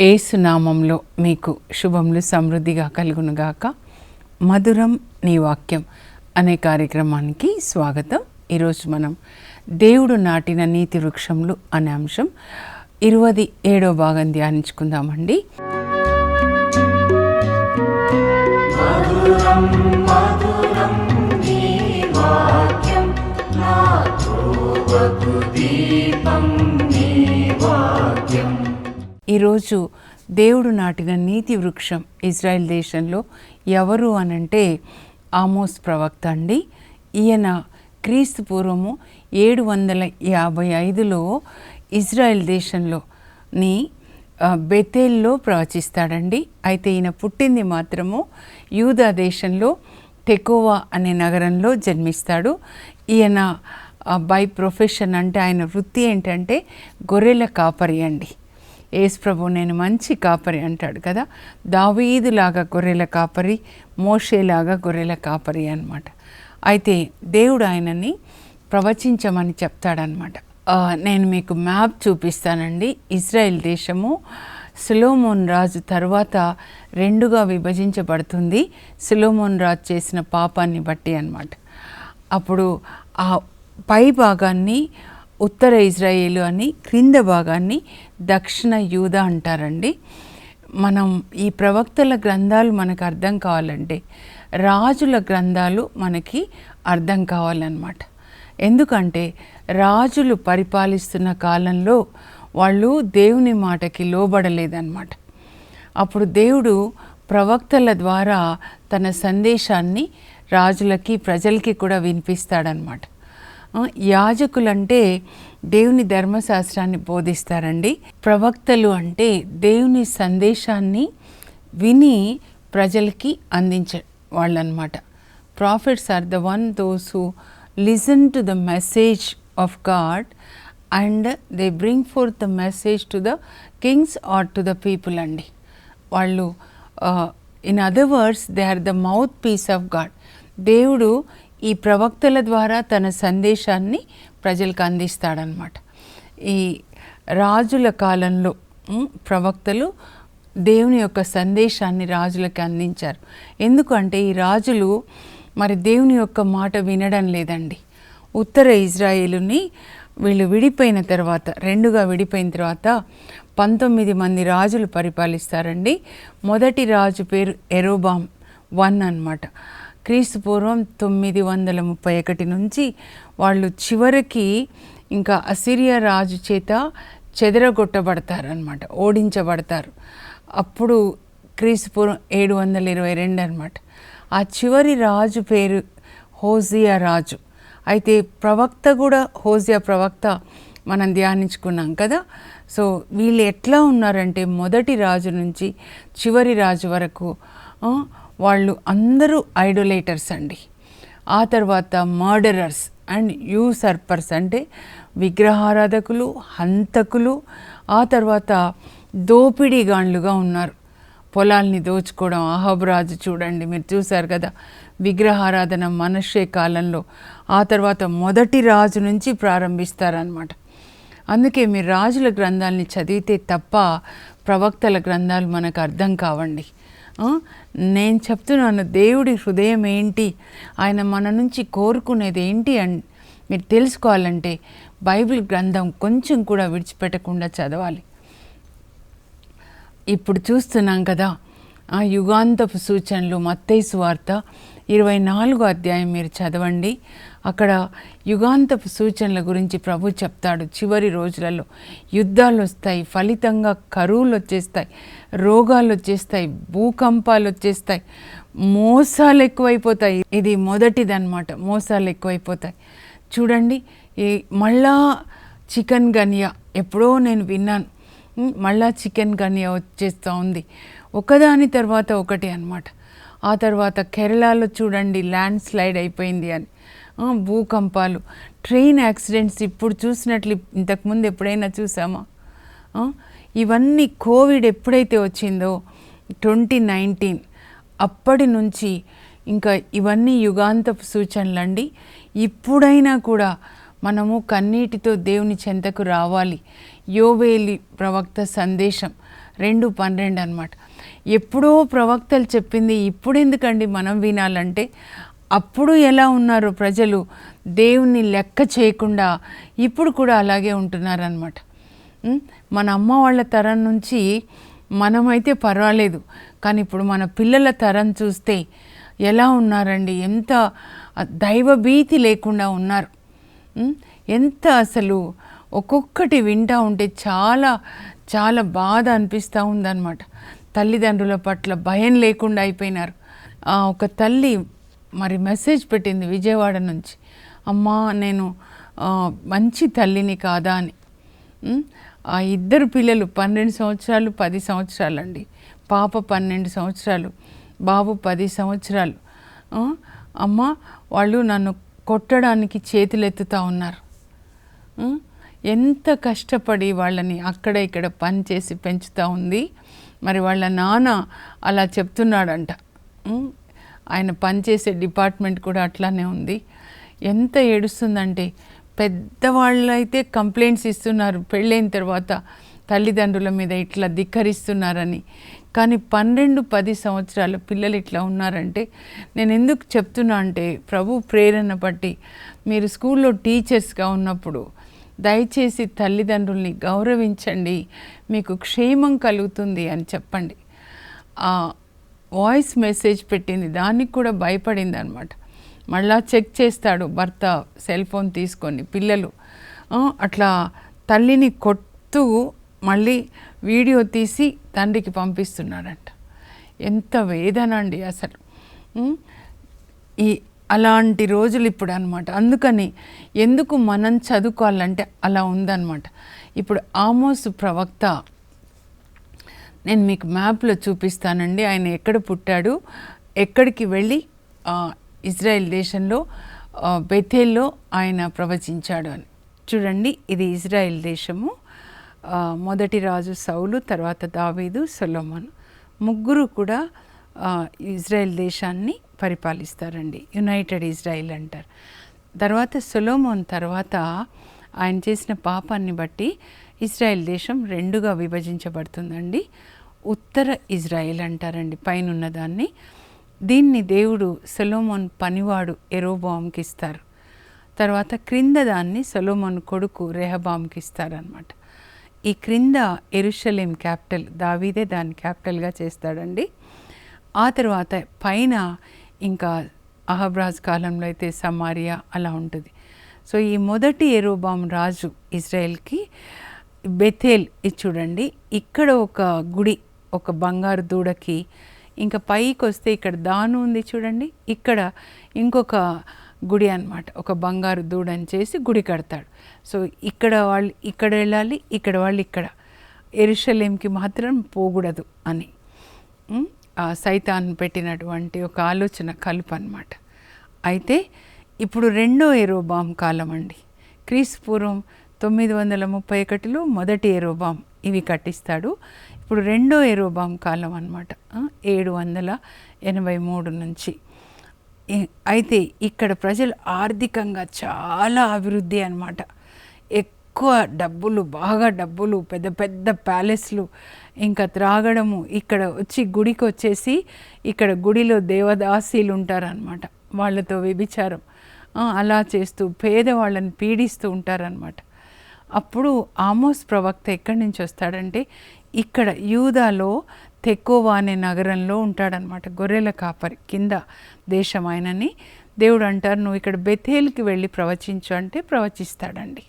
ఏసునామంలో మీకు శుభములు సమృద్ధిగా కలుగునుగాక. మధురం నీ వాక్యం అనే కార్యక్రమానికి స్వాగతం. ఈరోజు మనం దేవుడు నాటిన నీతి వృక్షములు అనే అంశం ఇరవై ఏడో భాగం ధ్యానించుకుందామండి. ఈరోజు దేవుడు నాటిన నీతి వృక్షం ఇజ్రాయెల్ దేశంలో ఎవరు అనంటే ఆమోస్ ప్రవక్త అండి. ఈయన క్రీస్తు పూర్వము ఏడు వందల యాభై ఐదులో ఇజ్రాయెల్ దేశంలో ని బెతేల్లో ప్రవచిస్తాడండి. అయితే ఈయన పుట్టింది మాత్రము యూదా దేశంలో టెకోవా అనే నగరంలో జన్మిస్తాడు. ఈయన బై ప్రొఫెషన్ అంటే ఆయన వృత్తి ఏంటంటే గొర్రెల కాపరి అండి. ఏసుప్రభు ప్రభు నేను మంచి కాపరి అంటాడు కదా. దావీదులాగా గొర్రెల కాపరి మోషేలాగా గొర్రెల కాపరి అనమాట అయితే దేవుడు ఆయనని ప్రవచించమని చెప్తాడనమాట నేను మీకు మ్యాప్ చూపిస్తానండి. ఇజ్రాయెల్ దేశము సులోమోన్ రాజు తర్వాత రెండుగా విభజించబడుతుంది. సులోమోన్ రాజు చేసిన పాపాన్ని బట్టి అనమాట అప్పుడు ఆ పై భాగాన్ని ఉత్తర ఇజ్రాయేలు అని క్రింద భాగాన్ని దక్షిణ యూదా అంటారండి. మనం ఈ ప్రవక్తల గ్రంథాలు మనకు అర్థం కావాలంటే రాజుల గ్రంథాలు మనకి అర్థం కావాలన్నమాట. ఎందుకంటే రాజులు పరిపాలిస్తున్న కాలంలో వాళ్ళు దేవుని మాటకి లోబడలేదన్నమాట. అప్పుడు దేవుడు ప్రవక్తల ద్వారా తన సందేశాన్ని రాజులకి ప్రజలకి కూడా వినిపిస్తాడనమాట యాజకులంటే దేవుని ధర్మశాస్త్రాన్ని బోధిస్తారండి. ప్రవక్తలు అంటే దేవుని సందేశాన్ని విని ప్రజలకి అందించే వాళ్ళనమాట. Prophets are the one those who listen to the message of God and they bring forth the message to the kings or to the people అండి. వాళ్ళు in other words they are the mouthpiece of God దేవుడు ఈ ప్రవక్తల ద్వారా తన సందేశాన్ని ప్రజలకు అందిస్తాడనమాట ఈ రాజుల కాలంలో ప్రవక్తలు దేవుని యొక్క సందేశాన్ని రాజులకి అందించారు. ఎందుకంటే ఈ రాజులు మరి దేవుని యొక్క మాట వినడం లేదండి. ఉత్తర ఇజ్రాయేలుని వీళ్ళు విడిపోయిన తర్వాత రెండుగా విడిపోయిన తర్వాత పంతొమ్మిది మంది రాజులు పరిపాలిస్తారండి. మొదటి రాజు పేరు ఎరోబామ్ వన్ అన్నమాట. క్రీస్తు పూర్వం తొమ్మిది వందల ముప్పై ఒకటి నుంచి వాళ్ళు చివరికి ఇంకా అసిరియా రాజు చేత చెదరగొట్టబడతారనమాట ఓడించబడతారు. అప్పుడు క్రీస్తు పూర్వం ఏడు వందల ఇరవై రెండు అనమాట ఆ చివరి రాజు పేరు హోజియా రాజు. అయితే ప్రవక్త కూడా హోజియా ప్రవక్త మనం ధ్యానించుకున్నాం కదా. సో వీళ్ళు ఎట్లా ఉన్నారంటే మొదటి రాజు నుంచి చివరి రాజు వరకు వాళ్ళు అందరూ ఐడోలేటర్స్ అండి. ఆ తర్వాత మర్డరర్స్ అండ్ యూసర్పర్స్ అంటే విగ్రహారాధకులు హంతకులు ఆ తర్వాత దోపిడీగాండ్లుగా ఉన్నారు. పొలాల్ని దోచుకోవడం అహబ్ రాజు చూడండి మీరు చూశారు కదా విగ్రహారాధన మనషే కాలంలో. ఆ తర్వాత మొదటి రాజు నుంచి ప్రారంభిస్తారనమాట అందుకే మీరు రాజుల గ్రంథాలని చదివితే తప్ప ప్రవక్తల గ్రంథాలు మనకు అర్థం కావండి. నేను చెప్తున్నాను దేవుడి హృదయం ఏంటి? ఆయన మన నుంచి కోరుకునేది ఏంటి అని? మీరు తెలుసుకోవాలంటే బైబిల్ గ్రంథం కొంచెం కూడా విడిచిపెట్టకుండా చదవాలి. ఇప్పుడు చూస్తున్నాం కదా ఆ యుగాంతపు సూచనలు మత్తైసు వార్త ఇరవై నాలుగో అధ్యాయం మీరు చదవండి. అక్కడ యుగాంతపు సూచనల గురించి ప్రభు చెప్తాడు. చివరి రోజులలో యుద్ధాలు వస్తాయి ఫలితంగా కరువులు వచ్చేస్తాయి రోగాలు వచ్చేస్తాయి భూకంపాలు వచ్చేస్తాయి మోసాలు ఎక్కువైపోతాయి. ఇది మొదటిదన్నమాట మోసాలు ఎక్కువైపోతాయి. చూడండి ఈ మళ్ళా చికెన్ గనియా ఎప్పుడో నేను విన్నాను. మళ్ళా చికెన్ గనియా వచ్చేస్తూ ఉంది. ఒకదాని తర్వాత ఒకటి అన్నమాట. ఆ తర్వాత కేరళలో చూడండి ల్యాండ్ స్లైడ్ అయిపోయింది అని. భూకంపాలు. ట్రైన్ యాక్సిడెంట్స్ ఇప్పుడు చూసినట్లు ఇంతకుముందు ఎప్పుడైనా చూసామా? ఇవన్నీ కోవిడ్ ఎప్పుడైతే వచ్చిందో ట్వంటీ నైన్టీన్ అప్పటి నుంచి ఇంకా ఇవన్నీ యుగాంతపు సూచనలండి ఇప్పుడైనా కూడా మనము కన్నీటితో దేవుని చెంతకు రావాలి. యోవేలి ప్రవక్త సందేశం రెండు పన్నెండు అనమాట ఎప్పుడో ప్రవక్తలు చెప్పింది ఇప్పుడు ఎందుకండి మనం వినాలంటే అప్పుడు ఎలా ఉన్నారు ప్రజలు? దేవుని లెక్క చేయకుండా ఇప్పుడు కూడా అలాగే ఉంటున్నారనమాట మన అమ్మ వాళ్ళ తరం నుంచి మనమైతే పర్వాలేదు. కానీ ఇప్పుడు మన పిల్లల తరం చూస్తే ఎలా ఉన్నారండి? ఎంత దైవభీతి లేకుండా ఉన్నారు. ఎంత అసలు ఒక్కొక్కటి వింటూ ఉంటే చాలా చాలా బాధ అనిపిస్తూ ఉందన్నమాట. తల్లిదండ్రుల పట్ల భయం లేకుండా అయిపోయినారు. ఒక తల్లి మరి మెసేజ్ పెట్టింది విజయవాడ నుంచి. అమ్మా నేను మంచి తల్లిని కాదా అని. ఆ ఇద్దరు పిల్లలు పన్నెండు సంవత్సరాలు పది సంవత్సరాలు అండి పాప పన్నెండు సంవత్సరాలు బాబు పది సంవత్సరాలు. అమ్మ వాళ్ళు నన్ను కొట్టడానికి చేతులెత్తుతూ ఉన్నారు. ఎంత కష్టపడి వాళ్ళని అక్కడ ఇక్కడ పని చేసి పెంచుతూ ఉంది. మరి వాళ్ళ నాన్న అలా చెప్తున్నాడంట. ఆయన పనిచేసే డిపార్ట్మెంట్ కూడా అట్లానే ఉంది. ఎంత ఏడుస్తుందంటే పెద్దవాళ్ళైతే కంప్లైంట్స్ ఇస్తున్నారు పెళ్ళైన తర్వాత తల్లిదండ్రుల మీద ఇట్లా ధిక్కరిస్తున్నారని. కానీ పన్నెండు పది సంవత్సరాల పిల్లలు ఇట్లా ఉన్నారంటే నేను ఎందుకు చెప్తున్నా అంటే ప్రభు ప్రేరణ బట్టి మీరు స్కూల్లో టీచర్స్గా ఉన్నప్పుడు దయచేసి తల్లిదండ్రుల్ని గౌరవించండి మీకు క్షేమం కలుగుతుంది అని చెప్పండి. వాయిస్ మెసేజ్ పెట్టింది. దానికి కూడా భయపడింది అనమాట మళ్ళా చెక్ చేస్తాడు భర్త సెల్ ఫోన్ తీసుకొని పిల్లలు. అట్లా తల్లిని కొట్టు మళ్ళీ వీడియో తీసి తండ్రికి పంపిస్తున్నాడంట. ఎంత వేదన అండి అసలు. ఈ అలాంటి రోజులు ఇప్పుడు అనమాట అందుకని ఎందుకు మనం చదువుకోవాలంటే అలా ఉందన్నమాట. ఇప్పుడు ఆమోసు ప్రవక్త నేను మీకు మ్యాప్లో చూపిస్తానండి. ఆయన ఎక్కడ పుట్టాడు ఎక్కడికి వెళ్ళి ఇజ్రాయెల్ దేశంలో బెథేల్లో ఆయన ప్రవచించాడు అని. చూడండి ఇది ఇజ్రాయెల్ దేశము. మొదటి రాజు సౌలు తర్వాత దావీదు సొలోమన్. ముగ్గురు కూడా ఇజ్రాయెల్ దేశాన్ని పరిపాలిస్తారండి. యునైటెడ్ ఇజ్రాయిల్ అంటారు. తర్వాత సొలోమోన్ తర్వాత ఆయన చేసిన పాపాన్ని బట్టి ఇజ్రాయెల్ దేశం రెండుగా విభజించబడుతుందండి. ఉత్తర ఇజ్రాయెల్ అంటారండి పైన ఉన్నదాన్ని దీన్ని దేవుడు సొలోమోన్ పనివాడు ఎరోబామ్కి ఇస్తారు. తర్వాత క్రింద దాన్ని సొలోమోన్ కొడుకు రెహబామ్కి ఇస్తారనమాట ఈ క్రింద ఎరుషలేం క్యాపిటల్ దావీదే దాన్ని క్యాపిటల్గా చేస్తాడండి. ఆ తర్వాత పైన ఇంకా అహబ్రాజ్ కాలంలో అయితే సమారియా అలా ఉంటుంది. సో ఈ మొదటి ఎరోబామ్ రాజు ఇజ్రాయెల్కి బెథేల్ ఇది చూడండి ఇక్కడ ఒక గుడి ఒక బంగారు దూడకి ఇంకా పైకి వస్తే ఇక్కడ దాను ఉంది చూడండి. ఇక్కడ ఇంకొక గుడి అనమాట ఒక బంగారు దూడని చేసి గుడి కడతాడు. సో ఇక్కడ వాళ్ళు ఇక్కడ వెళ్ళాలి ఇక్కడ వాళ్ళు ఇక్కడ. ఎరుషలేంకి మాత్రం పోకూడదు అని. ఆ సైతాన్ పెట్టినటువంటి ఒక ఆలోచన కలుపు అనమాట అయితే ఇప్పుడు రెండో ఏరోబామ్ కాలం అండి. క్రీస్తు పూర్వం తొమ్మిది వందల ముప్పై ఒకటిలో మొదటి ఏరోబామ్ ఇవి కట్టిస్తాడు. ఇప్పుడు రెండో ఎరోబాం కాలం అనమాట ఏడు వందల ఎనభై మూడు నుంచి. అయితే ఇక్కడ ప్రజలు ఆర్థికంగా చాలా అభివృద్ధి అనమాట ఎక్కువ డబ్బులు బాగా డబ్బులు పెద్ద పెద్ద ప్యాలెస్లు ఇంకా త్రాగడము ఇక్కడ వచ్చి గుడికి వచ్చేసి ఇక్కడ గుడిలో దేవదాసీలు ఉంటారనమాట వాళ్ళతో వ్యభిచారం అలా చేస్తూ పేదవాళ్ళని పీడిస్తూ ఉంటారనమాట అప్పుడు ఆమోస్ ప్రవక్త ఎక్కడి నుంచి వస్తాడంటే ఇక్కడ యూదాలో తెక్కోవా అనే నగరంలో ఉంటాడనమాట గొర్రెల కాపరి కింద దేశం ఆయనని. దేవుడు అంటారు నువ్వు ఇక్కడ బెథేల్కి వెళ్ళి ప్రవచించు అంటే ప్రవచిస్తాడండి.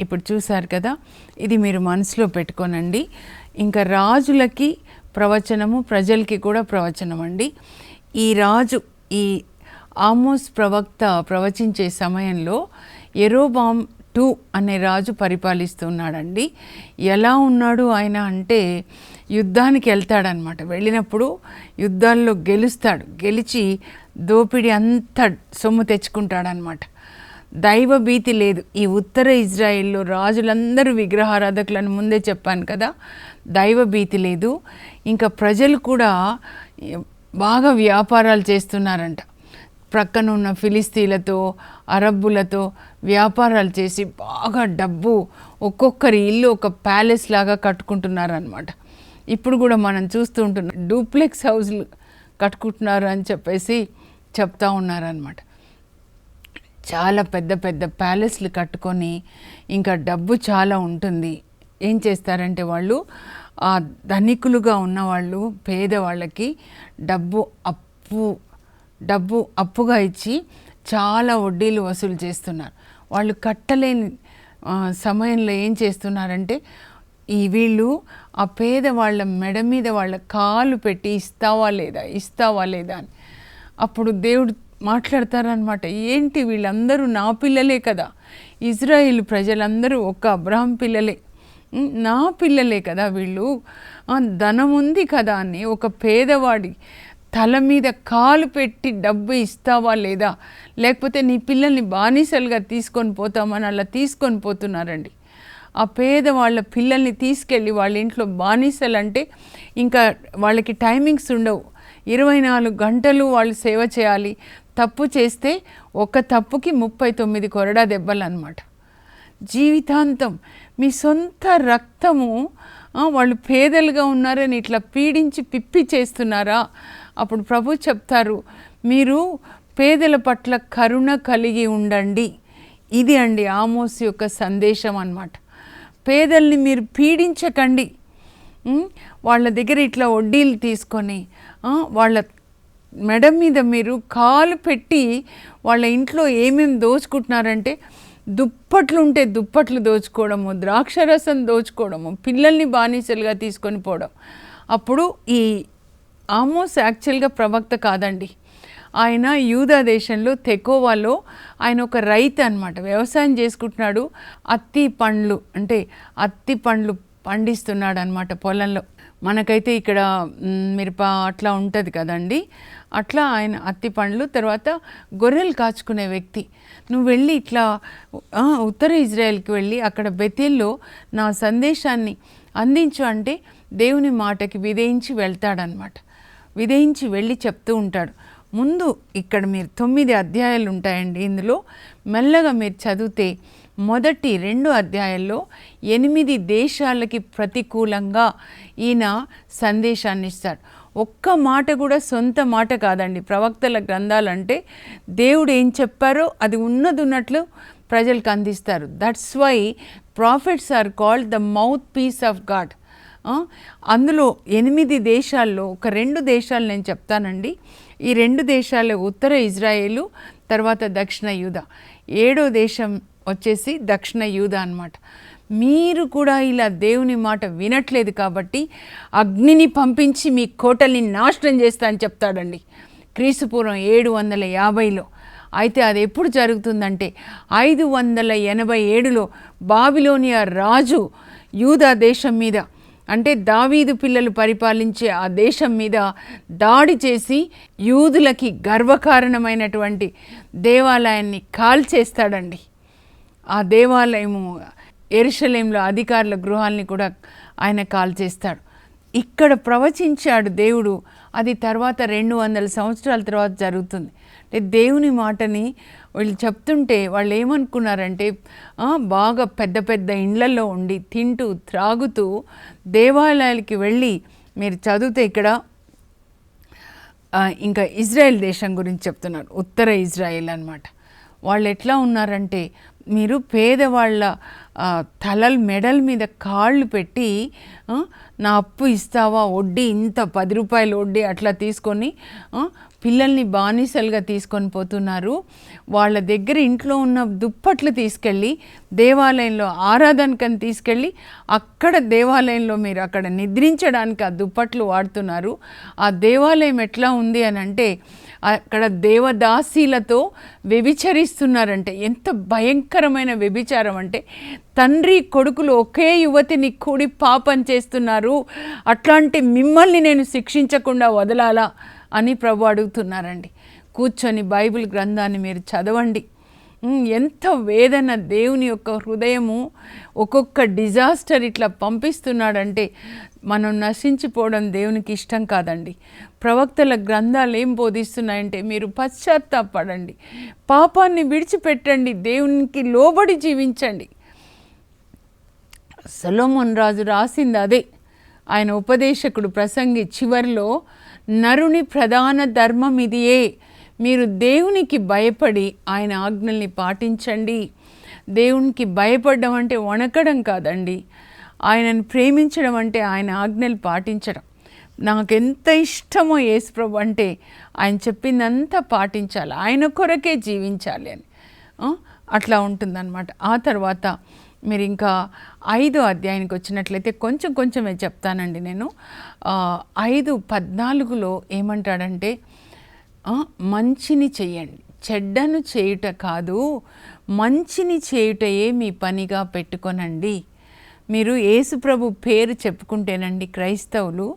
ఇప్పుడు చూశారు కదా ఇది మీరు మనసులో పెట్టుకోనండి. ఇంకా రాజులకి ప్రవచనము ప్రజలకి కూడా ప్రవచనం అండి ఈ రాజు ఈ ఆమోస్ ప్రవక్త ప్రవచించే సమయంలో ఎరోబామ్ టూ అనే రాజు పరిపాలిస్తున్నాడండి. ఎలా ఉన్నాడు ఆయన అంటే యుద్ధానికి వెళ్తాడనమాట. వెళ్ళినప్పుడు యుద్ధాల్లో గెలుస్తాడు. గెలిచి దోపిడీ అంతా సొమ్ము తెచ్చుకుంటాడనమాట. దైవ భీతి లేదు. ఈ ఉత్తర ఇజ్రాయిల్లో రాజులందరూ విగ్రహారాధకులను ముందే చెప్పాను కదా. దైవ భీతి లేదు. ఇంకా ప్రజలు కూడా బాగా వ్యాపారాలు చేస్తున్నారంట. ప్రక్కన ఉన్న ఫిలిస్తీన్లతో అరబ్బులతో వ్యాపారాలు చేసి బాగా డబ్బు ఒక్కొక్కరి ఇల్లు ఒక ప్యాలెస్ లాగా కట్టుకుంటున్నారనమాట ఇప్పుడు కూడా మనం చూస్తూ ఉంటున్నాం డూప్లెక్స్ హౌస్లు కట్టుకుంటున్నారు అని చెప్పేసి చెప్తా ఉన్నారనమాట చాలా పెద్ద పెద్ద ప్యాలెస్లు కట్టుకొని ఇంకా డబ్బు చాలా ఉంటుంది. ఏం చేస్తారంటే వాళ్ళు ఆ ధనికులుగా ఉన్నవాళ్ళు పేదవాళ్ళకి డబ్బు అప్పు డబ్బు అప్పుగా ఇచ్చి చాలా వడ్డీలు వసూలు చేస్తున్నారు. వాళ్ళు కట్టలేని సమయంలో ఏం చేస్తున్నారంటే ఈ వీళ్ళు ఆ పేదవాళ్ళ మెడ మీద వాళ్ళ కాలు పెట్టి ఇస్తావా లేదా ఇస్తావా లేదా అని. అప్పుడు దేవుడు మాట్లాడతారనమాట ఏంటి వీళ్ళందరూ నా పిల్లలే కదా. ఇజ్రాయిల్ ప్రజలందరూ ఒక అబ్రాహం పిల్లలే. నా పిల్లలే కదా వీళ్ళు. ధనం ఉంది కదా అని ఒక పేదవాడి తల మీద కాలు పెట్టి డబ్బు ఇస్తావా లేదా? లేకపోతే నీ పిల్లల్ని బానిసలుగా తీసుకొని పోతామని అలా తీసుకొని పోతున్నారండి. ఆ పేద వాళ్ళ పిల్లల్ని తీసుకెళ్ళి వాళ్ళ ఇంట్లో బానిసలు అంటే ఇంకా వాళ్ళకి టైమింగ్స్ ఉండవు. ఇరవై నాలుగు గంటలు వాళ్ళు సేవ చేయాలి. తప్పు చేస్తే ఒక తప్పుకి ముప్పై తొమ్మిది కొరడా దెబ్బలు అనమాట జీవితాంతం మీ సొంత రక్తము వాళ్ళు పేదలుగా ఉన్నారని ఇట్లా పీడించి పిప్పి చేస్తున్నారా? అప్పుడు ప్రభు చెప్తారు మీరు పేదల పట్ల కరుణ కలిగి ఉండండి. ఇది అండి ఆమోస్ యొక్క సందేశం అన్నమాట. పేదల్ని మీరు పీడించకండి. వాళ్ళ దగ్గర ఇట్లా వడ్డీలు తీసుకొని వాళ్ళ మెడ మీద మీరు కాలు పెట్టి వాళ్ళ ఇంట్లో ఏమేమి దోచుకుంటున్నారంటే దుప్పట్లు ఉంటే దుప్పట్లు దోచుకోవడము ద్రాక్షరసం దోచుకోవడము పిల్లల్ని బానిసలుగా తీసుకొని పోవడం. అప్పుడు ఈ ఆమోస్ యాక్చువల్గా ప్రవక్త కాదండి. ఆయన యూదా దేశంలో తెకోవాలో ఆయన ఒక రైతు అనమాట వ్యవసాయం చేసుకుంటున్నాడు. అత్తి పండ్లు అంటే అత్తి పండ్లు పండిస్తున్నాడు అనమాట పొలంలో. మనకైతే ఇక్కడ మిరప అట్లా ఉంటుంది కదండి. అట్లా ఆయన అత్తి పండ్లు తర్వాత గొర్రెలు కాచుకునే వ్యక్తి. నువ్వు వెళ్ళి ఇట్లా ఉత్తర ఇజ్రాయెల్కి వెళ్ళి అక్కడ బెతేల్లో నా సందేశాన్ని అందించు అంటే దేవుని మాటకి విధేయించి వెళ్తాడనమాట విధేయించి వెళ్ళి చెప్తూ ఉంటాడు. ముందు ఇక్కడ మీరు తొమ్మిది అధ్యాయాలు ఉంటాయండి. ఇందులో మెల్లగా మీరు చదివితే మొదటి రెండు అధ్యాయాల్లో ఎనిమిది దేశాలకి ప్రతికూలంగా ఈయన సందేశాన్ని ఇస్తాడు. ఒక్క మాట కూడా సొంత మాట కాదండి. ప్రవక్తల గ్రంథాలంటే దేవుడు ఏం చెప్పారో అది ఉన్నది ఉన్నట్లు ప్రజలకు అందిస్తారు. That's why prophets are called the mouthpiece of God అందులో ఎనిమిది దేశాల్లో ఒక రెండు దేశాలు నేను చెప్తానండి. ఈ రెండు దేశాలు ఉత్తర ఇజ్రాయేలు తర్వాత దక్షిణ యూద. ఏడో దేశం వచ్చేసి దక్షిణ యూద అన్నమాట. మీరు కూడా ఇలా దేవుని మాట వినట్లేదు కాబట్టి అగ్నిని పంపించి మీ కోటల్ని నాశనం చేస్తా అని చెప్తాడండి. క్రీస్తుపూర్వం ఏడు వందల యాభైలో. అయితే అది ఎప్పుడు జరుగుతుందంటే ఐదు వందల ఎనభై ఏడులో బాబిలోనియా రాజు యూదా దేశం మీద అంటే దావీదు పిల్లలు పరిపాలించే ఆ దేశం మీద దాడి చేసి యూదులకి గర్వకారణమైనటువంటి దేవాలయాన్ని కాల్చేస్తాడండి. ఆ దేవాలయము ఎరుషలేంలో అధికారుల గృహాల్ని కూడా ఆయన కాల్చేస్తాడు ఇక్కడ ప్రవచించాడు దేవుడు. అది తర్వాత రెండు వందల సంవత్సరాల తర్వాత జరుగుతుంది. అంటే దేవుని మాటని వీళ్ళు చెప్తుంటే వాళ్ళు ఏమనుకున్నారంటే బాగా పెద్ద పెద్ద ఇండ్లలో ఉండి తింటూ త్రాగుతూ దేవాలయాలకి వెళ్ళి మీరు చదివితే ఇక్కడ ఇంకా ఇజ్రాయెల్ దేశం గురించి చెప్తున్నారు. ఉత్తర ఇజ్రాయెల్ అనమాట వాళ్ళు ఎట్లా ఉన్నారంటే మీరు పేదవాళ్ళ తలల మెడల మీద కాళ్ళు పెట్టి నా అప్పు ఇస్తావా వడ్డీ ఇంత పది రూపాయలు వడ్డీ అట్లా తీసుకొని పిల్లల్ని బానిసలుగా తీసుకొని పోతున్నారు. వాళ్ళ దగ్గర ఇంట్లో ఉన్న దుప్పట్లు తీసుకెళ్ళి దేవాలయంలో ఆరాధనకని తీసుకెళ్ళి అక్కడ దేవాలయంలో మీరు అక్కడ నిద్రించడానికి ఆ దుప్పట్లు వాడుతున్నారు. ఆ దేవాలయం ఎట్లా ఉంది అని అంటే అక్కడ దేవదాసీలతో వ్యభిచరిస్తున్నారంటే ఎంత భయంకరమైన వ్యభిచారం అంటే తండ్రి కొడుకులు ఒకే యువతిని కూడి పాపం చేస్తున్నారు అట్లాంటి మిమ్మల్ని నేను శిక్షించకుండా వదలాలా అని ప్రభు అడుగుతున్నారండి. కూర్చొని బైబిల్ గ్రంథాన్ని మీరు చదవండి. ఎంత వేదన దేవుని యొక్క హృదయము ఒక్కొక్క డిజాస్టర్ ఇట్లా పంపిస్తున్నాడంటే మనం నశించిపోవడం దేవునికి ఇష్టం కాదండి. ప్రవక్తల గ్రంథాలు ఏం బోధిస్తున్నాయంటే మీరు పశ్చాత్తాపడండి. పాపాన్ని విడిచిపెట్టండి. దేవునికి లోబడి జీవించండి. సొలోమన్ రాజు రాసింది అదే. ఆయన ఉపదేశకుడు ప్రసంగి చివరిలో నరుని ప్రధాన ధర్మం ఇదియే. మీరు దేవునికి భయపడి ఆయన ఆజ్ఞల్ని పాటించండి. దేవునికి భయపడడం అంటే వణకడం కాదండి. ఆయనను ప్రేమించడం అంటే ఆయన ఆజ్ఞలు పాటించడం. నాకు ఎంత ఇష్టమో యేసుప్రభు అంటే ఆయన చెప్పిందంతా పాటించాలి. ఆయన కొరకే జీవించాలి అని. అట్లా ఉంటుందన్నమాట. ఆ తర్వాత మీరు ఇంకా ఐదో అధ్యాయానికి వచ్చినట్లయితే కొంచెం కొంచెమే చెప్తానండి నేను. ఐదు పద్నాలుగులో ఏమంటాడంటే మంచిని చెయ్యండి చెడ్డను చేయుట కాదు మంచిని చేయుటయే మీ పనిగా పెట్టుకొనండి. మీరు యేసుప్రభు పేరు చెప్పుకుంటేనండి క్రైస్తవులు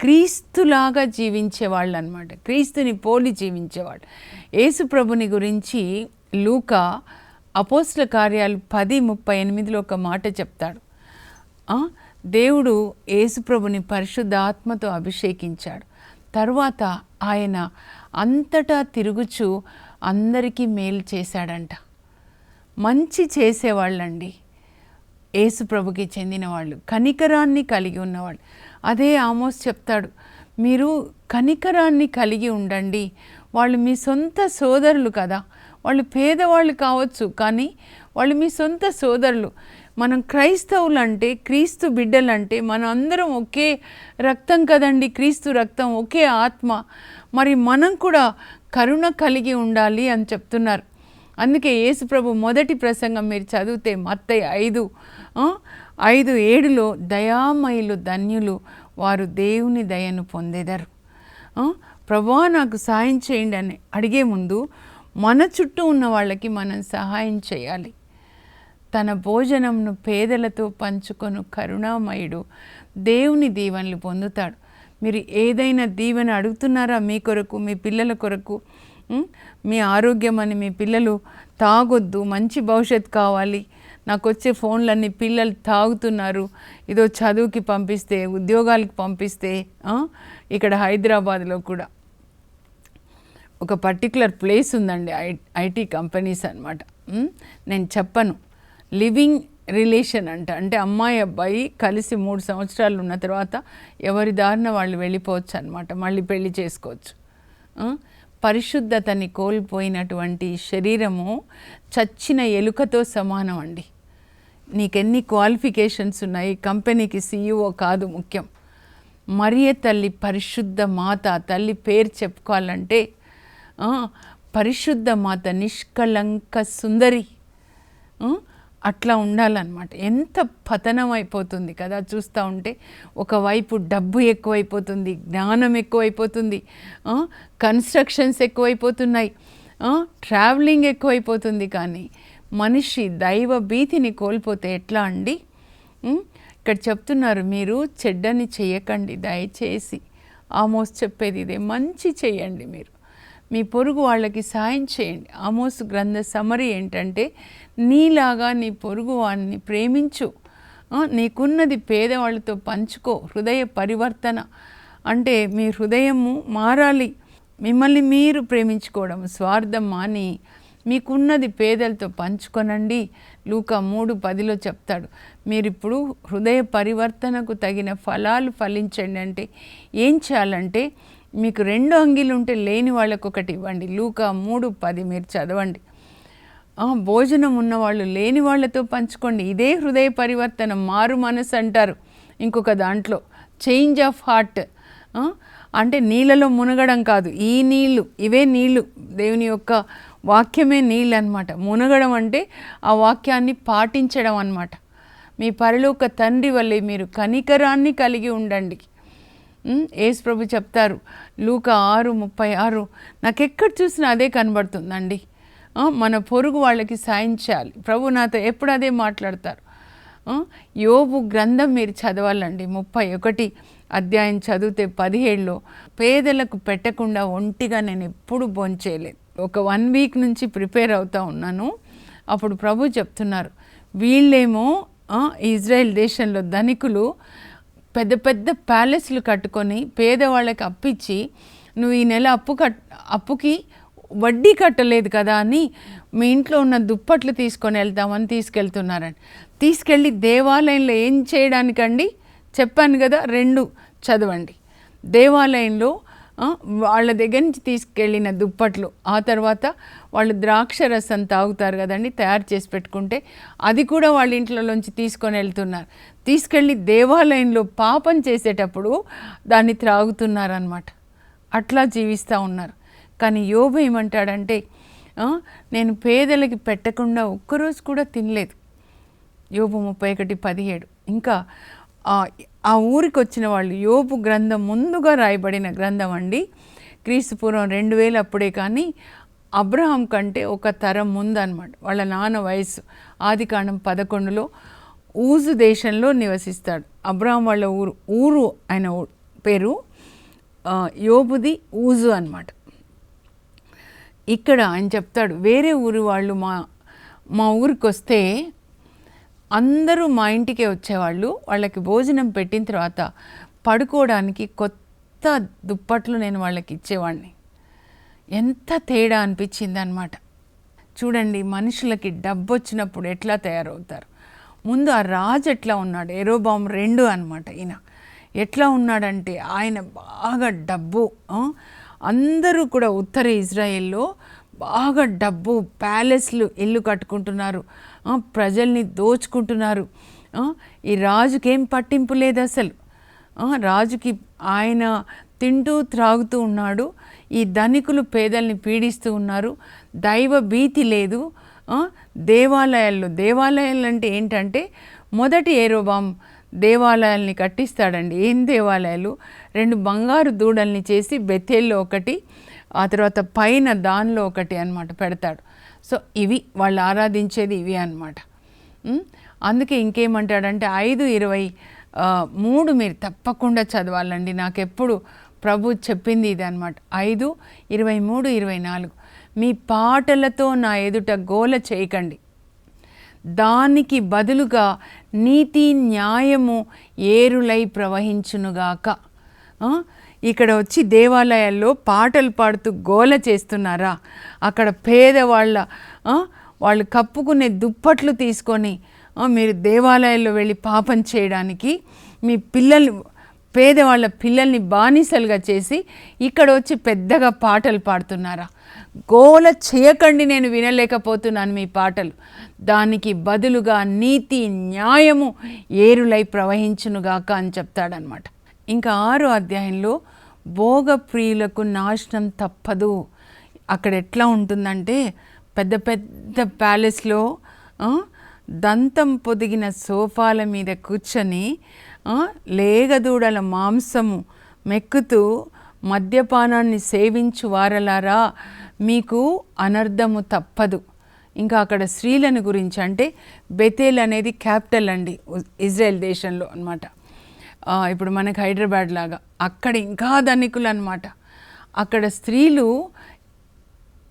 క్రీస్తులాగా జీవించేవాళ్ళు అనమాట క్రీస్తుని పోలి జీవించేవాళ్ళు. యేసుప్రభుని గురించి లూకా అపోస్ల కార్యాలు పది ముప్పై ఎనిమిదిలో ఒక మాట చెప్తాడు. దేవుడు యేసుప్రభుని పరిశుద్ధాత్మతో అభిషేకించాడు. తర్వాత ఆయన అంతటా తిరుగుచు అందరికీ మేలు చేశాడంట. మంచి చేసేవాళ్ళండి. యేసుప్రభుకి చెందిన వాళ్ళు కనికరాన్ని కలిగి ఉన్నవాళ్ళు. అదే ఆమోస్ చెప్తాడు మీరు కనికరాన్ని కలిగి ఉండండి. వాళ్ళు మీ సొంత సోదరులు కదా. వాళ్ళు పేదవాళ్ళు కావచ్చు కానీ వాళ్ళు మీ సొంత సోదరులు. మనం క్రైస్తవులు అంటే క్రీస్తు బిడ్డలంటే మనం అందరం ఒకే రక్తం కదండి. క్రీస్తు రక్తం ఒకే ఆత్మ. మరి మనం కూడా కరుణ కలిగి ఉండాలి అని చెప్తున్నారు. అందుకే యేసుప్రభు మొదటి ప్రసంగం మీరు చదివితే మత్తయ్య ఐదు ఐదు ఏడులో దయామయులు ధన్యులు వారు దేవుని దయను పొందేదారు. ప్రభా నాకు సహాయం చేయండి అని అడిగే ముందు మన చుట్టూ ఉన్న వాళ్ళకి మనం సహాయం చేయాలి. తన భోజనంను పేదలతో పంచుకొను కరుణామయుడు దేవుని దీవెనలు పొందుతాడు. మీరు ఏదైనా దీవెన అడుగుతున్నారా మీ కొరకు మీ పిల్లల కొరకు? మీ ఆరోగ్యం అని మీ పిల్లలు తాగొద్దు మంచి భవిష్యత్తు కావాలి. నాకు వచ్చే ఫోన్లన్నీ పిల్లలు తాగుతున్నారు. ఇదో చదువుకి పంపిస్తే ఉద్యోగాలకు పంపిస్తే ఇక్కడ హైదరాబాద్లో కూడా. ఒక పర్టికులర్ ప్లేస్ ఉందండి ఐ ఐటీ కంపెనీస్ అనమాట నేను చెప్పను. లివింగ్ రిలేషన్ అంట. అంటే అమ్మాయి అబ్బాయి కలిసి మూడు సంవత్సరాలు ఉన్న తర్వాత ఎవరి దారిన వాళ్ళు వెళ్ళిపోవచ్చు అనమాట మళ్ళీ పెళ్ళి చేసుకోవచ్చు. పరిశుద్ధతని కోల్పోయినటువంటి శరీరము చచ్చిన ఎలుకతో సమానం అండి. నీకెన్ని క్వాలిఫికేషన్స్ ఉన్నాయి? కంపెనీకి సీఈఓ కాదు ముఖ్యం. మరియ తల్లి పరిశుద్ధ మాత తల్లి పేరు చెప్పుకోవాలంటే పరిశుద్ధ మాత నిష్కళంక సుందరి. అట్లా ఉండాలన్నమాట. ఎంత పతనం అయిపోతుంది కదా చూస్తూ ఉంటే. ఒకవైపు డబ్బు ఎక్కువైపోతుంది జ్ఞానం ఎక్కువైపోతుంది కన్స్ట్రక్షన్స్ ఎక్కువైపోతున్నాయి ట్రావెలింగ్ ఎక్కువైపోతుంది కానీ మనిషి దైవ భీతిని కోల్పోతే ఎట్లా అండి? ఇక్కడ చెప్తున్నారు మీరు చెడ్డని చేయకండి దయచేసి. ఆమోస్ చెప్పేది ఇదే మంచి చేయండి మీరు. మీ పొరుగు వాళ్ళకి సాయం చేయండి. ఆమోస్ గ్రంథ సమరి ఏంటంటే నీలాగా నీ పొరుగు వాడిని ప్రేమించు. నీకున్నది పేదవాళ్ళతో పంచుకో. హృదయ పరివర్తన అంటే మీ హృదయము మారాలి. మిమ్మల్ని మీరు ప్రేమించుకోవడం స్వార్థం మాని మీకున్నది పేదలతో పంచుకొనండి. లూకా మూడు పదిలో చెప్తాడు. మీరు ఇప్పుడు హృదయ పరివర్తనకు తగిన ఫలాలు ఫలించండి అంటే ఏం చేయాలంటే మీకు రెండు అంగీలు ఉంటే లేని వాళ్ళకు ఒకటి ఇవ్వండి. లూకా మూడు పది మీరు చదవండి. భోజనం ఉన్నవాళ్ళు లేని వాళ్ళతో పంచుకోండి. ఇదే హృదయ పరివర్తన మారు మనసు అంటారు ఇంకొక దాంట్లో. చేంజ్ ఆఫ్ హార్ట్ అంటే నీళ్ళలో మునగడం కాదు ఈ నీళ్ళు ఇవే నీళ్ళు. దేవుని యొక్క వాక్యమే నీళ్ళు అనమాట మునగడం అంటే ఆ వాక్యాన్ని పాటించడం అన్నమాట. మీ పరిలోక తండ్రి వల్లే మీరు కనికరాన్ని కలిగి ఉండండి. ఏసు ప్రభు చెప్తారు లూక ఆరు ముప్పై ఆరు నాకు ఎక్కడ చూసినా అదే కనబడుతుందండి. మన పొరుగు వాళ్ళకి సాయం చేయాలి. ప్రభు నాతో ఎప్పుడు అదే మాట్లాడతారు. యోబు గ్రంథం మీరు చదవాలండి ముప్పై ఒకటి అధ్యాయం చదివితే పదిహేడులో పేదలకు పెట్టకుండా ఒంటిగా నేను ఎప్పుడు భోంచేయలేదు. ఒక వన్ వీక్ నుంచి ప్రిపేర్ అవుతూ ఉన్నాను. అప్పుడు ప్రభు చెప్తున్నారు వీళ్ళేమో ఇజ్రాయెల్ దేశంలో ధనికులు పెద్ద పెద్ద ప్యాలెస్లు కట్టుకొని పేదవాళ్ళకి అప్పిచ్చి నువ్వు ఈ నెల అప్పు కట్ అప్పుకి వడ్డీ కట్టలేదు కదా అని మీ ఇంట్లో ఉన్న దుప్పట్లు తీసుకొని వెళ్తామని తీసుకెళ్తున్నారని తీసుకెళ్ళి దేవాలయంలో ఏం చేయడానికండి? చెప్పాను కదా రెండు చదవండి. దేవాలయంలో వాళ్ళ దగ్గర నుంచి తీసుకెళ్ళిన దుప్పట్లు ఆ తర్వాత వాళ్ళు ద్రాక్ష రసం తాగుతారు కదండి తయారు చేసి పెట్టుకుంటే అది కూడా వాళ్ళ ఇంట్లోంచి తీసుకొని వెళ్తున్నారు. తీసుకెళ్ళి దేవాలయంలో పాపం చేసేటప్పుడు దాన్ని త్రాగుతున్నారనమాట అట్లా జీవిస్తూ ఉన్నారు. కానీ యోబు ఏమంటాడంటే నేను పేదలకి పెట్టకుండా ఒక్కరోజు కూడా తినలేదు. యోబు ముప్పై ఒకటి పదిహేడు. ఇంకా ఆ ఊరికి వచ్చిన వాళ్ళు యోపు గ్రంథం ముందుగా రాయబడిన గ్రంథం అండి. క్రీస్తుపూర్వం రెండు వేలు అప్పుడే కానీ అబ్రహాం కంటే ఒక తరం ముందన్నమాట. వాళ్ళ నాన్న వయసు ఆదికాండం పదకొండులో ఊజు దేశంలో నివసిస్తాడు. అబ్రహాం వాళ్ళ ఊరు ఊరు ఆయన పేరు యోబుది ఊజు అన్నమాట. ఇక్కడ ఆయన చెప్తాడు వేరే ఊరు వాళ్ళు మా మా ఊరికి వస్తే అందరూ మా ఇంటికే వచ్చేవాళ్ళు. వాళ్ళకి భోజనం పెట్టిన తర్వాత పడుకోవడానికి కొత్త దుప్పట్లు నేను వాళ్ళకి ఇచ్చేవాడిని. ఎంత తేడా అనిపించింది అనమాట చూడండి మనుషులకి డబ్బు వచ్చినప్పుడు ఎట్లా తయారవుతారు? ముందు ఆ రాజు ఎట్లా ఉన్నాడు? ఏరోబామ్ రెండు అనమాట ఈయన. ఎట్లా ఉన్నాడంటే ఆయన బాగా డబ్బు అందరూ కూడా ఉత్తర ఇజ్రాయెల్లో బాగా డబ్బు ప్యాలెస్లు ఇల్లు కట్టుకుంటున్నారు ప్రజల్ని దోచుకుంటున్నారు ఈ రాజుకేం పట్టింపు లేదు అసలు. రాజుకి ఆయన తింటూ త్రాగుతూ ఉన్నాడు ఈ ధనికులు పేదల్ని పీడిస్తూ ఉన్నారు దైవ భీతి లేదు దేవాలయాల్లో దేవాలయాలు అంటే ఏంటంటే మొదటి ఏరోబాం దేవాలయాల్ని కట్టిస్తాడండి. ఏం దేవాలయాలు? రెండు బంగారు దూడల్ని చేసి బెథేల్లో ఒకటి ఆ తర్వాత పైన దానిలో ఒకటి అన్నమాట పెడతాడు. సో ఇవి వాళ్ళు ఆరాధించేది ఇవి అన్నమాట. అందుకే ఇంకేమంటాడంటే ఐదు ఇరవై మూడు మీరు తప్పకుండా చదవాలండి. నాకు ఎప్పుడు ప్రభు చెప్పింది ఇది అనమాట ఐదు ఇరవై మూడు ఇరవై నాలుగు. మీ పాటలతో నా ఎదుట గోల చేయకండి. దానికి బదులుగా నీతి న్యాయము ఏరులై ప్రవహించునుగాక. ఇక్కడ వచ్చి దేవాలయాల్లో పాటలు పాడుతూ గోల చేస్తున్నారా? అక్కడ పేదవాళ్ళ వాళ్ళు కప్పుకునే దుప్పట్లు తీసుకొని మీరు దేవాలయాల్లో వెళ్ళి పాపం చేయడానికి మీ పిల్లలు పేదవాళ్ళ పిల్లల్ని బానిసలుగా చేసి ఇక్కడ వచ్చి పెద్దగా పాటలు పాడుతున్నారా? గోల చేయకండి నేను వినలేకపోతున్నాను మీ పాటలు. దానికి బదులుగా నీతి న్యాయము ఏరులై ప్రవహించునుగాక అని చెప్తాడనమాట ఇంకా ఆరో అధ్యాయంలో భోగప్రియులకు నాశనం తప్పదు. అక్కడ ఎట్లా ఉంటుందంటే పెద్ద పెద్ద ప్యాలెస్లో దంతం పొదిగిన సోఫాల మీద కూర్చొని లేగదూడల మాంసము మెక్కుతూ మద్యపానాన్ని సేవించు వారలారా మీకు అనర్థము తప్పదు. ఇంకా అక్కడ స్త్రీలను గురించి అంటే బెతేల్ అనేది క్యాపిటల్ అండి ఇజ్రాయెల్ దేశంలో అనమాట ఇప్పుడు మనకి హైదరాబాద్ లాగా అక్కడ ఇంకా ధనికులు అనమాట అక్కడ స్త్రీలు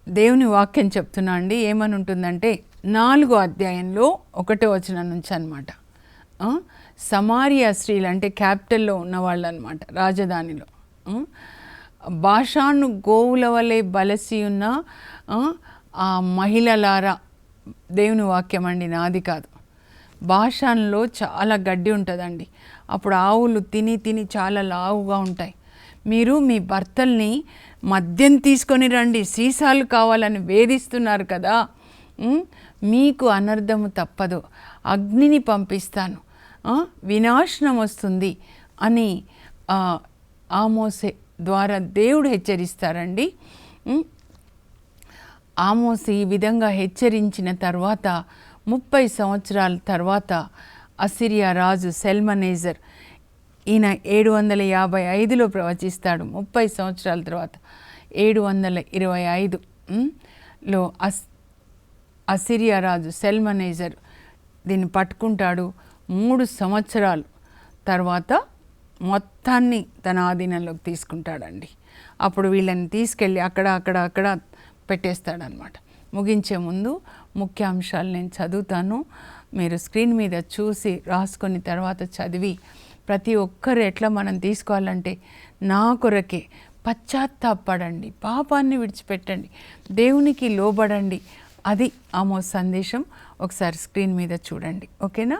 దేవుని వాక్యం చెప్తున్నా అండి ఏమని ఉంటుందంటే నాలుగో అధ్యాయంలో ఒకటో వచనం నుంచి అనమాట సమారియా స్త్రీలు అంటే క్యాపిటల్లో ఉన్నవాళ్ళు అనమాట రాజధానిలో భాషాను గోవుల వలె బలసి ఉన్న ఆ, మహిళలారా దేవుని వాక్యం అండి నాది కాదు. భాషాన్లో చాలా గడ్డి ఉంటుందండి. అప్పుడు ఆవులు తిని తిని చాలా లావుగా ఉంటాయి. మీరు మీ భర్తల్ని మద్యం తీసుకొని రండి సీసాలు కావాలని వేధిస్తున్నారు కదా. మీకు అనర్థము తప్పదు. అగ్నిని పంపిస్తాను. వినాశనం వస్తుంది అని ఆమోసే ద్వారా దేవుడు హెచ్చరిస్తారండి. ఆమోసి ఈ విధంగా హెచ్చరించిన తర్వాత ముప్పై సంవత్సరాల తర్వాత అసిరియా రాజు సెల్మనేజర్ ఈయన ఏడు వందల యాభై ఐదులో ప్రవచిస్తాడు ముప్పై సంవత్సరాల తర్వాత. ఏడు వందల ఇరవై ఐదు లో అస్ అసిరియా రాజు సెల్మనేజర్ దీన్ని పట్టుకుంటాడు. మూడు సంవత్సరాలు తర్వాత మొత్తాన్ని తన ఆధీనంలోకి తీసుకుంటాడండి. అప్పుడు వీళ్ళని తీసుకెళ్ళి అక్కడ అక్కడ అక్కడ పెట్టేస్తాడనమాట ముగించే ముందు ముఖ్యాంశాలు నేను చదువుతాను. మీరు స్క్రీన్ మీద చూసి రాసుకొని తర్వాత చదివి ప్రతి ఒక్కరు ఎట్లా మనం తీసుకోవాలంటే నా కొరకే పశ్చాత్తాపడండి పాపాన్ని విడిచిపెట్టండి. దేవునికి లోబడండి. అది ఆమో సందేశం. ఒకసారి స్క్రీన్ మీద చూడండి. ఓకేనా?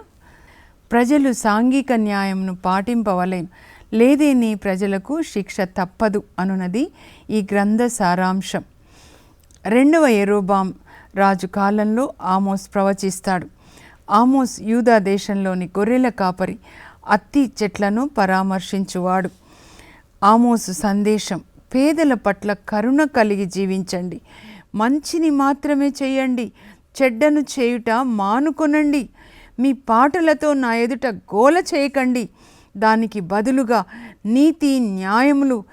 ప్రజలు సాంఘిక న్యాయంను పాటింపవలేం. లేదే నీ ప్రజలకు శిక్ష తప్పదు అనున్నది ఈ గ్రంథ సారాంశం. రెండవ ఎరోబాం రాజు కాలంలో ఆమోస్ ప్రవచిస్తాడు. ఆమోస్ యూదా దేశంలోని గొర్రెల కాపరి అత్తి చెట్లను పరామర్శించువాడు. ఆమోసు సందేశం పేదల పట్ల కరుణ కలిగి జీవించండి. మంచిని మాత్రమే చేయండి చెడ్డను చేయుట మానుకొనండి. మీ పాటలతో నా ఎదుట గోల చేయకండి. దానికి బదులుగా నీతి న్యాయములు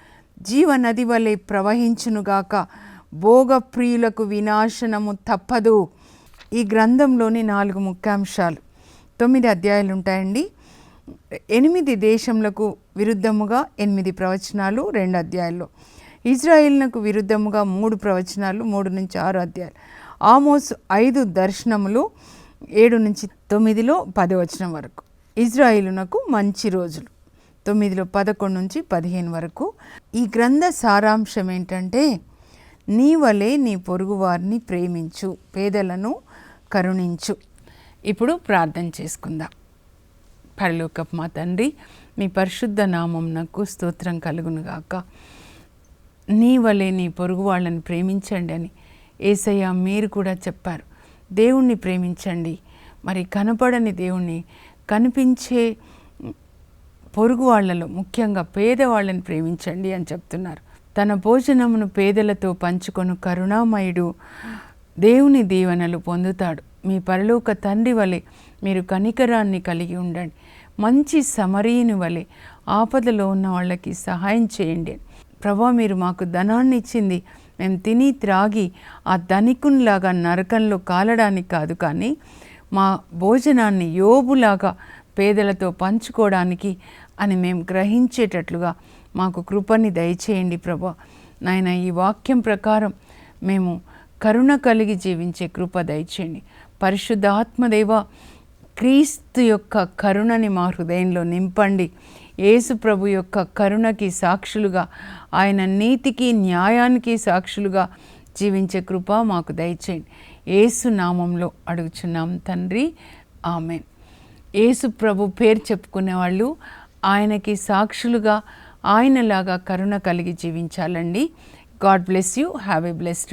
జీవనది వలె ప్రవహించునుగాక భోగప్రియులకు వినాశనము తప్పదు. ఈ గ్రంథంలోని నాలుగు ముఖ్యాంశాలు. తొమ్మిది అధ్యాయాలు ఉంటాయండి. ఎనిమిది దేశములకు విరుద్ధముగా ఎనిమిది ప్రవచనాలు రెండు అధ్యాయాల్లో ఇజ్రాయిల్నకు విరుద్ధముగా మూడు ప్రవచనాలు మూడు నుంచి ఆరు అధ్యాయాలు. ఆమోస్ ఐదు దర్శనములు ఏడు నుంచి తొమ్మిదిలో పది వచనం వరకు. ఇజ్రాయిలునకు మంచి రోజులు. తొమ్మిదిలో పదకొండు నుంచి పదిహేను వరకు. ఈ గ్రంథ సారాంశం ఏంటంటే నీ వలే నీ పొరుగువారిని ప్రేమించు పేదలను కరుణించు. ఇప్పుడు ప్రార్థన చేసుకుందాం. పరలోకప్ మా తండ్రి మీ పరిశుద్ధ నామంనకు స్తోత్రం కలుగునుగాక నీ వలే నీ పొరుగు వాళ్ళని ప్రేమించండి అని ఏసయ్య మీరు కూడా చెప్పారు. దేవుణ్ణి ప్రేమించండి. మరి కనపడని దేవుణ్ణి కనిపించే పొరుగు వాళ్ళలో ముఖ్యంగా పేదవాళ్ళని ప్రేమించండి అని చెప్తున్నారు. తన భోజనమును పేదలతో పంచుకొను కరుణామయుడు దేవుని దీవెనలు పొందుతాడు. మీ పరలోక తండ్రి వలె మీరు కనికరాన్ని కలిగి ఉండండి. మంచి సమరీని వలె ఆపదలో ఉన్న వాళ్ళకి సహాయం చేయండి. ప్రభా మీరు మాకు ధనాన్ని ఇచ్చింది మేము తిని త్రాగి ఆ ధనికునిలాగా నరకంలో కాలడానికి కాదు కానీ మా భోజనాన్ని యోబులాగా పేదలతో పంచుకోవడానికి అని మేము గ్రహించేటట్లుగా మాకు కృపని దయచేయండి ప్రభా. నాయన ఈ వాక్యం ప్రకారం మేము కరుణ కలిగి జీవించే కృప దయచేయండి. పరిశుద్ధాత్మదేవ క్రీస్తు యొక్క కరుణని మా హృదయంలో నింపండి. యేసు ప్రభు యొక్క కరుణకి సాక్షులుగా ఆయన నీతికి న్యాయానికి సాక్షులుగా జీవించే కృప మాకు దయచేయండి. యేసు నామంలో అడుగుచున్నాం తండ్రి. ఆమె యేసు ప్రభు పేరు చెప్పుకునే వాళ్ళు ఆయనకి సాక్షులుగా ఆయనలాగా కరుణ కలిగి జీవించాలండి. God bless you. Have a blessed